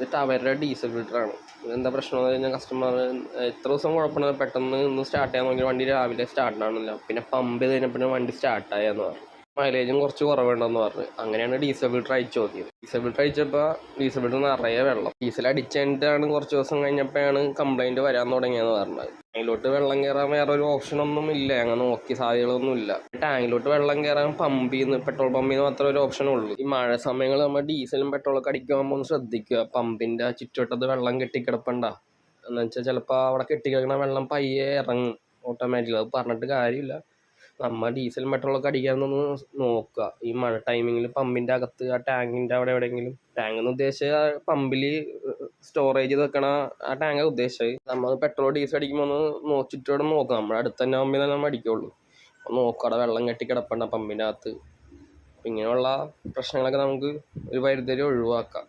എന്നിട്ട് അവരുടെ ഡീസൽ ഫിൽറ്ററാണ് എന്താ പ്രശ്നം എന്ന് കഴിഞ്ഞാൽ കസ്റ്റമർ എത്ര ദിവസം കുഴപ്പമില്ല പെട്ടെന്ന് ഒന്ന് സ്റ്റാർട്ട് ചെയ്യാൻ നോക്കി വണ്ടി രാവിലെ സ്റ്റാർട്ട് ആവണില്ല. പിന്നെ പമ്പ് ചെയ്ത് കഴിഞ്ഞപ്പോൾ വണ്ടി സ്റ്റാർട്ടായെന്ന് പറഞ്ഞു. മൈലേജും കുറച്ച് കുറവുണ്ടെന്ന് പറഞ്ഞു. അങ്ങനെയാണ് ഡീസൽ ഫിൽട്ടർ അയച്ചു നോക്കിയത് ഡീസൽ ഫിൽട്ടർ അയച്ചപ്പോൾ ഡീസൽ ഫിൽട്ടർ നിറയെ വെള്ളം. ഡീസൽ അടിച്ചിട്ടാണ് കുറച്ച് ദിവസം കഴിഞ്ഞപ്പോഴാണ് കംപ്ലൈന്റ് വരാൻ തുടങ്ങിയെന്ന് പറഞ്ഞത്. ടാങ്കിലോട്ട് വെള്ളം കയറാൻ വേറെ ഒരു ഓപ്ഷനൊന്നും ഇല്ല. അങ്ങനെ നോക്കിയ സാധ്യതകളൊന്നും ഇല്ല. ടാങ്കിലോട്ട് വെള്ളം കയറാൻ പമ്പിൽ നിന്ന് പെട്രോൾ പമ്പിൽ നിന്ന് മാത്രമേ ഒരു ഓപ്ഷൻ ഉള്ളൂ. ഈ മഴ സമയങ്ങളിൽ നമ്മൾ ഡീസലും പെട്രോളൊക്കെ അടിക്കുമ്പോൾ ഒന്ന് ശ്രദ്ധിക്കുക. പമ്പിന്റെ ചുറ്റുവട്ടത്ത് വെള്ളം കെട്ടിക്കിടപ്പണ്ട? എന്ന് വെച്ചാൽ ചിലപ്പോൾ അവിടെ കെട്ടിക്കിടക്കുന്ന വെള്ളം പയ്യെ ഇറങ്ങും. ഓട്ടോമാറ്റിക്കലി അത് പറഞ്ഞിട്ട് കാര്യമില്ല. നമ്മൾ ഡീസൽ പെട്രോളൊക്കെ അടിക്കാമെന്നൊന്ന് നോക്കുക ഈ മഴ ടൈമിങ്ങിൽ പമ്പിന്റെ അകത്ത് ആ ടാങ്കിന്റെ അവിടെ എവിടെയെങ്കിലും. ടാങ്ക് എന്ന് ഉദ്ദേശിച്ച പമ്പിൽ സ്റ്റോറേജ് ചെയ്ത് വെക്കണ ആ ടാങ്കാണ് ഉദ്ദേശിച്ചത്. നമ്മൾ പെട്രോൾ ഡീസൽ അടിക്കുമ്പോൾ ഒന്ന് നോക്കിയിട്ട് നോക്കുക നമ്മുടെ അടുത്ത് തന്നെ പമ്പിൽ തന്നെ നമ്മൾ അടിക്കുള്ളൂ അവിടെ വെള്ളം കെട്ടി കിടപ്പണ്ട പമ്പിന്റെ അകത്ത്. ഇങ്ങനെയുള്ള പ്രശ്നങ്ങളൊക്കെ നമുക്ക് ഒരു പരിധി ഒഴിവാക്കാം.